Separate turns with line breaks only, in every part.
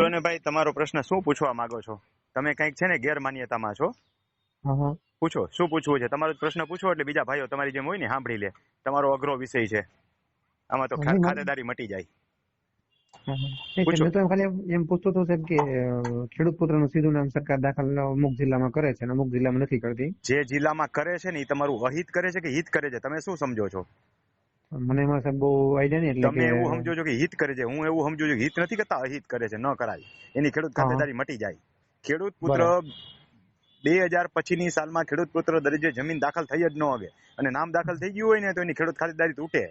તો ભાઈ તમારો પ્રશ્ન શું પૂછવા માંગો છો? તમે કંઈક છે ને ગેરમાન્યતામાં છો. પૂછો શું પૂછવું છે? તમારો પ્રશ્ન પૂછો એટલે બીજા ભાઈઓ તમારી જેમ હોય ને સાંભળી લે. તમારો અઘરો વિષય છે. આમાં તો ખાતેદારી મટી જાય.
એમ- પૂછતો હતો સાહેબ કે ખેડૂત પુત્રનું સીધું નામ સરકાર દાખલ અમુક જિલ્લામાં કરે છે અને અમુક જિલ્લામાં નથી કરતી.
જે જિલ્લામાં કરે છે ને એ તમારું અહિત કરે છે કે હિત કરે છે? તમે શું સમજો છો?
મને એમાં સાહેબ બહુ આઈડિયા નહીં એટલે
તમે એવું સમજો છો કે હિત કરે છે. હું એવું સમજુ છું કે હિત નથી કરતા અહિત કરે છે ન કરાય. એની ખેડૂત ખાતેદારી મટી જાય. ખેડૂત પુત્ર બે હજાર પછીની સાલમાં ખેડૂત પુત્ર દરજ્જે જમીન દાખલ થઈ જ ન હવે અને નામ દાખલ થઈ ગયું હોય ને તો એની ખેડૂત ખાતેદારી તૂટે.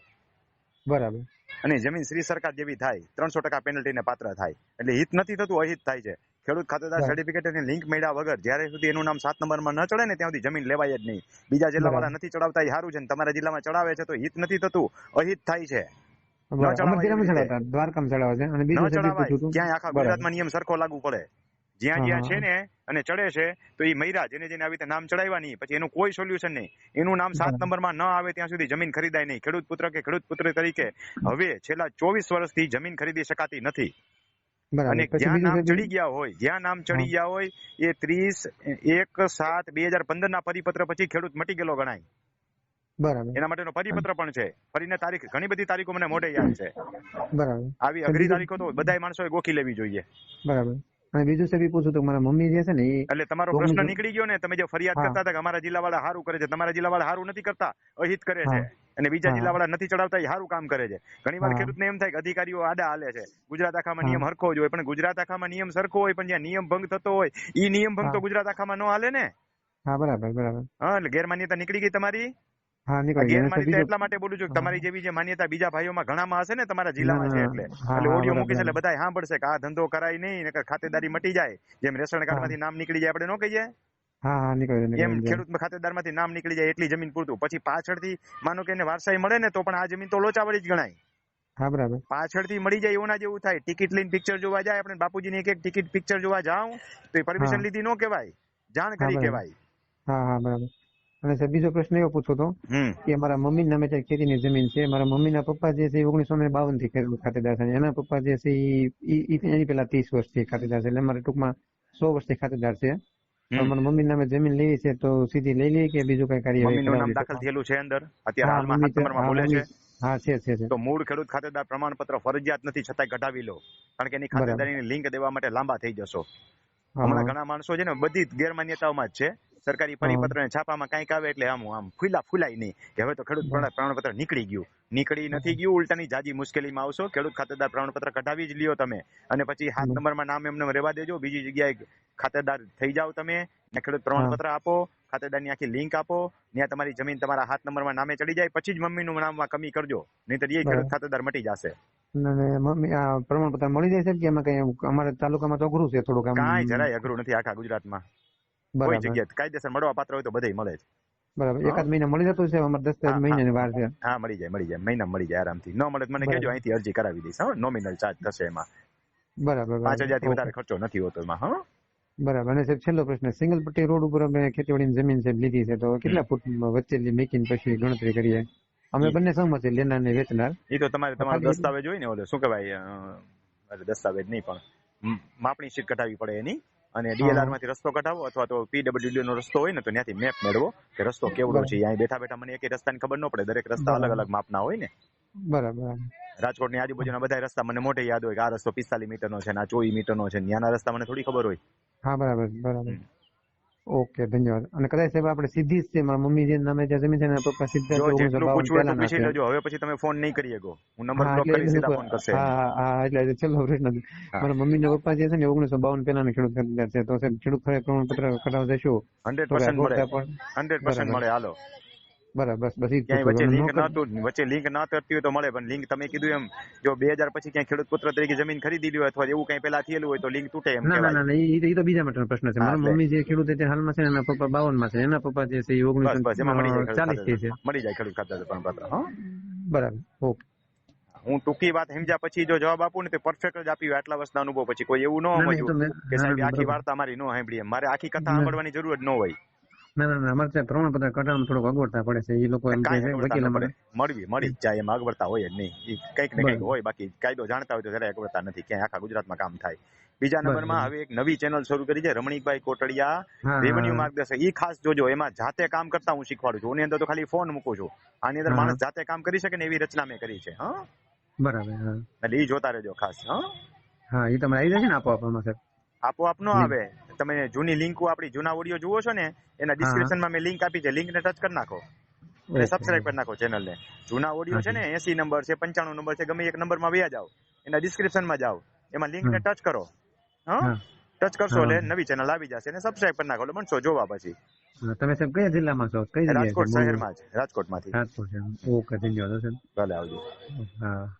બરાબર.
અને જમીન શ્રી સરકાર જેવી થાય ત્રણસો ટકા પેનલ્ટીને પાત્ર થાય. એટલે હિત નથી થતું અહિત થાય છે. ખેડૂત ખાતેદાર. સર્ટિફિકેટની લિંક મળ્યા વગર જ્યારે સુધી એનું નામ સાત નંબરમાં ન ચડે ને ત્યાં સુધી જમીન લેવાય જ નહીં. બીજા જિલ્લાવાળા નથી ચડાવતા એ સારું છે ને તમારા જિલ્લામાં ચડાવે છે તો હિત નથી થતું અહિત થાય છે. ક્યાંય આખા ગુજરાતમાં નિયમ સરખો લાગુ પડે. જ્યાં જ્યાં છે ને અને ચડે છે તો એ મૈરા જેને જેને આવી રીતે નામ ચડાવ્યા નહીં પછી એનું કોઈ સોલ્યુશન નહીં. એનું નામ સાત. નંબરમાં ન આવે ત્યાં સુધી જમીન ખરીદાય નહીં. ખેડૂત પુત્ર કે ખેડૂત પુત્ર તરીકે હવે છેલ્લા ચોવીસ વર્ષથી જમીન ખરીદી શકાતી નથી. અને જ્યાં નામ ચડી ગયા હોય જ્યાં નામ ચડી ગયા હોય એ ત્રીસ એક સાત બે હજાર પંદર ના પરિપત્ર પછી ખેડૂત મટી ગયેલો ગણાય.
બરાબર.
એના માટેનો પરિપત્ર પણ છે. ફરીને તારીખ ઘણી બધી તારીખો મને મોઢે યાદ છે.
બરાબર.
આવી અઘરી તારીખો તો બધાય માણસોએ ગોખી લેવી જોઈએ.
બરાબર. અને બીજું છે એ પૂછું તો મારા મમ્મી જે છે ને એ
એટલે તમારો પ્રશ્ન નીકળી ગયો ને તમે જે ફરિયાદ કરતા હતા કે અમારા જિલ્લાવાળા સારું કરે છે તમારા જિલ્લાવાળા સારું નથી કરતા? અહિત કરે છે. અને બીજા
જિલ્લા
જિલ્લાવાળા નથી ચડાવતા એ સારું કામ કરે છે. ઘણી વાર. ખેડૂતને એમ થાય કે અધિકારીઓ આડા હાલે છે. ગુજરાત આખામાં નિયમ હરખો જ હોય પણ ગુજરાત આખામાં નિયમ સરખો હોય પણ જ્યાં નિયમ ભંગ થતો હોય એ નિયમ ભંગ તો ગુજરાત આખામાં ન હાલે ને?
હા બરાબર બરાબર.
હા એટલે ગેરમાન્યતા નીકળી ગઈ તમારી? એટલા માટે બોલું છું તમારી જેવી જે માન્યતા બીજા ભાઈઓમાં ઘણામાં હશે ને તમારા જિલ્લામાં છે એટલે. એટલે ઓડિયો
મૂકી
છે એટલે બધા સાંભળશે કે આ ધંધો કરાય નહીં નકર ખાતેદારી મટી જાય. જેમ રેશન કાર્ડમાંથી નામ નીકળી જાય આપણે ન કહીએ.
હા હા નીકળી
એમ ખેડૂત ખાતેદારમાંથી નામ નીકળી જાય એટલી જમીન પૂરતું. પછી પાછળથી માનો કે એને વારસાઈ મળે ને તો પણ આ જમીન તો લોચાવાળી જ ગણાય.
હા બરાબર.
પાછળથી મળી જાય એવું જેવું થાય. ટિકિટ લઈને પિક્ચર જોવા જાય આપણે બાપુજીની એક એક ટિકિટ પિક્ચર જોવા જાઉં તો એ પરમિશન લીધી નો કહેવાય. જાણ કરી
કેવાય
કહેવાય.
હા હા બરાબર. અને સાહેબ બીજો પ્રશ્ન એવો પૂછો હતો કે મારા મમ્મી નામે જે ખેતીની જમીન છે. મારા મમ્મીના પપ્પા જે છે ઓગણીસો ને બાવનથી ખેડૂત ખાતેદાર છે. એના પપ્પા જે છે એની પેલા ત્રીસ વર્ષથી ખાતેદાર છે. એટલે મારે ટૂંકમાં સો વર્ષથી ખાતેદાર છે. મારા મમ્મી નામે જમીન લેવી છે તો સીધી લઈ લઈએ કે બીજું કઈ
કાર્ય નામ દાખલ થયેલું છે અંદર? અત્યારે
હા,
હાલમાં
છે.
નંબરમાં બોલે છે.
હા છે છે છે.
તો મૂળ ખેડૂત ખાતેદાર પ્રમાણપત્ર ફરજિયાત નથી છતાંય કઢાવી લો. કારણ કે એની. ખાતેદારીની લિંક દેવા માટે લાંબા થઈ જશો. હમણાં ઘણા માણસો છે ને બધી જ ગેરમાન્યતાઓમાં જ છે. સરકારી પરિપત્ર ને છાપામાં કંઈક આવે એટલે આમ આમ ફૂલા ફૂલાય નહીં. કે હવે તો ખેડૂત પ્રમાણપત્ર નીકળી ગયું. નીકળી નથી ગયું ઉલટાની જાજી મુશ્કેલીમાં આવશો. ખેડૂત ખાતેદાર પ્રમાણપત્ર કઢાવી જ લ્યો તમે. અને પછી
હાથ.
નંબરમાં નામ એમને રહેવા દેજો. બીજી જગ્યાએ ખાતેદાર થઈ જાઓ તમે. ખેડૂત પ્રમાણપત્ર આપો. ખાતેદારની આખી લિંક આપો. ત્યાં તમારી જમીન તમારા હાથ નંબરમાં નામે ચડી જાય. પછી જ મમ્મીનું નામમાં કમી કરજો. નહીંતર એ ખેડૂત ખાતેદાર મટી જશે.
મમ્મી આ પ્રમાણપત્ર મળી જાય છે કે એમાં કઈ અમારા તાલુકામાં તો અઘરું છે થોડુંક
કાંઈ જરાય અઘરું નથી આખા ગુજરાતમાં. કોઈ જગ્યાએ કાયદેસર મળવા પાત્ર હોય તો બધે મળે છે
બરાબર. એકાદ મહિના મળી જતું છે અમારે દસ મહિનાની વાર છે.
હા મળી જાય મળી જાય. મહિના મળી જાય આરામથી. ન મળે તો મને કહેજો અહીંથી અરજી કરાવી દઈશ હા. નોમિનલ ચાર્જ થશે એમાં.
બરાબર
પાંચ
હજારથી
વધારે ખર્ચો નથી હોતો એમાં હા.
બરાબર. અને સાહેબ છેલ્લો પ્રશ્ન. સિંગલ પટ્ટી રોડ ઉપર અમે ખેતીવાડીની જમીન છે લીધી છે તો કેટલા ફૂટ વચ્ચે મેકીને પછી ગણતરી કરીએ? અમે બંને સહમત છે લેનાર ને વેચનાર
એ તો તમારે તમારો દસ્તાવેજ હોય ને ઓલે શું કહેવાય દસ્તાવેજ નહીં પણ માપણી શીટ કઢાવી પડે એની. અને ડીએલઆરમાંથી રસ્તો કઢાવો અથવા તો પીડબ્લ્યુડી નો રસ્તો હોય ને તો ત્યાંથી મેપ મેળવો કે રસ્તો કેવડો છે. અહીં બેઠા બેઠા મને એક રસ્તાની ખબર ન પડે. દરેક રસ્તા અલગ અલગ માપના હોય ને.
બરાબર.
રાજકોટની આજુબાજુના બધા રસ્તા મને મોટે યાદ હોય કે આ રસ્તો પિસ્તાલીસ મીટર નો છે ને આ ચોવીસ મીટર નો છે ત્યાંના રસ્તા મને થોડી ખબર હોય.
હા બરાબર બરાબર. ઓકે ધન્યવાદ. અને કદાચ સાહેબ આપણે સીધી જ છે મારા મમ્મી જે નામે જે જમીન છે ને પપ્પા સીધા
જો જેટલું પૂછવું હોય પૂછી લેજો. હવે પછી તમે ફોન નહીં કરી શકો. હું નંબર બ્લોક કરી સીધા ફોન કરશે.
હા હા, એટલે એટલે છેલ્લો પ્રશ્ન. મારા મમ્મીના પપ્પા જે છે ને ઓગણીસો બાવન પહેલાના ખેડૂત ખાતેદાર છે તો સાહેબ ખેડૂત પ્રમાણપત્ર કઢાવ જશું.
હંડ્રેડ પર્સન્ટ મળે. Hundred percent. મળે. હાલો.
બરાબર
વચ્ચે લિંક નહોતું વચ્ચે લિંક ન થતી હોય તો મળે પણ લિંક તમે કીધું એમ જો બે હજાર પછી ક્યાંય ખેડૂત પુત્ર તરીકે જમીન ખરીદી લ્યો અથવા એવું કઈ પેલા થયેલું હોય તો લિંક તૂટે એમ
ના ના ના ઈ તો બીજા માટેનો પ્રશ્ન છે. મારા મમ્મી જે ખેડૂત છે હાલમાં છે એના પપ્પા બાવનમાં છે. એના પપ્પા જે છે એ ઓગણીસો ચાલીસ છે.
મળી જાય ખેડૂત ખાતા પણ પાત્ર
બરાબર ઓકે.
હું ટૂંકી વાત સમજ્યા પછી જો જવાબ આપું ને તો પરફેક્ટ જ આપ્યું આટલા વર્ષના અનુભવ પછી. કોઈ એવું ન
એ મેં-
કે સાહેબ આખી વાર્તા મારી ન સાંભળી એમ મારે આખી કથા સાંભળવાની જરૂર જ ન હોય.
ના ના ના અમારે ત્યાં પ્રમાણપત્ર કઢાવવામાં થોડોક અગવડતા પડે છે. એ લોકો એમ કહે
કાંઈ
છે
અગવડતા
વકીલ
ન મળવી મળી જાય એમાં અગવડતા હોય જ નહીં. ઈ કંઈક ને કંઈક હોય બાકી કાયદો જાણતા હોય તો જરાય અગવડતા નથી. ક્યાંય આખા ગુજરાતમાં કામ થાય. બીજા નંબરમાં હવે એક નવી ચેનલ શરૂ કરી છે રમણીકભાઈ કોટડિયા રેવન્યુ માર્ગદર્શક. ઈ ખાસ જોજો એમાં જાતે કામ કરતા હું શીખવાડું છું. એની અંદર તો ખાલી ફોન મૂકું છું. આની અંદર માણસ જાતે કામ કરી શકે ને એવી રચના મેં કરી છે હા.
બરાબર
એટલે ઈ જોતા રહેજો ખાસ હા.
હા એ તમે આવી જશે ને આપો આપવામાં સાહેબ?
આપોઆપ નો આવે. તમે જૂની લિંકો આપણી જૂના ઓડિયો જુઓ છો ને એના ડિસ્ક્રિપ્શનમાં મેં લિંક આપી છે. લિંક ને ટચ કરી નાખો. અને સબસ્ક્રાઇબ કરી નાખો ચેનલ ને. જૂના ઓડિયો છે ને એસી નંબર છે પંચાણું નંબર છે ગમે એક નંબરમાં વ્યા જાઓ. એના ડિસ્ક્રિપ્શનમાં જાઓ. એમાં
લિંકને
ટચ કરો. હા? ટચ કરશો એટલે નવી ચેનલ આવી જશે અને સબસ્ક્રાઇબ કરી નાખો એટલે બનશો જોવા પછી.
તમે સાહેબ કયા જિલ્લામાં છો? કઈ
રાજકોટ શહેરમાં જ રાજકોટમાંથી.
રાજકોટ ઓકે ધન્યવાદ
ભલે આવજો.
હા.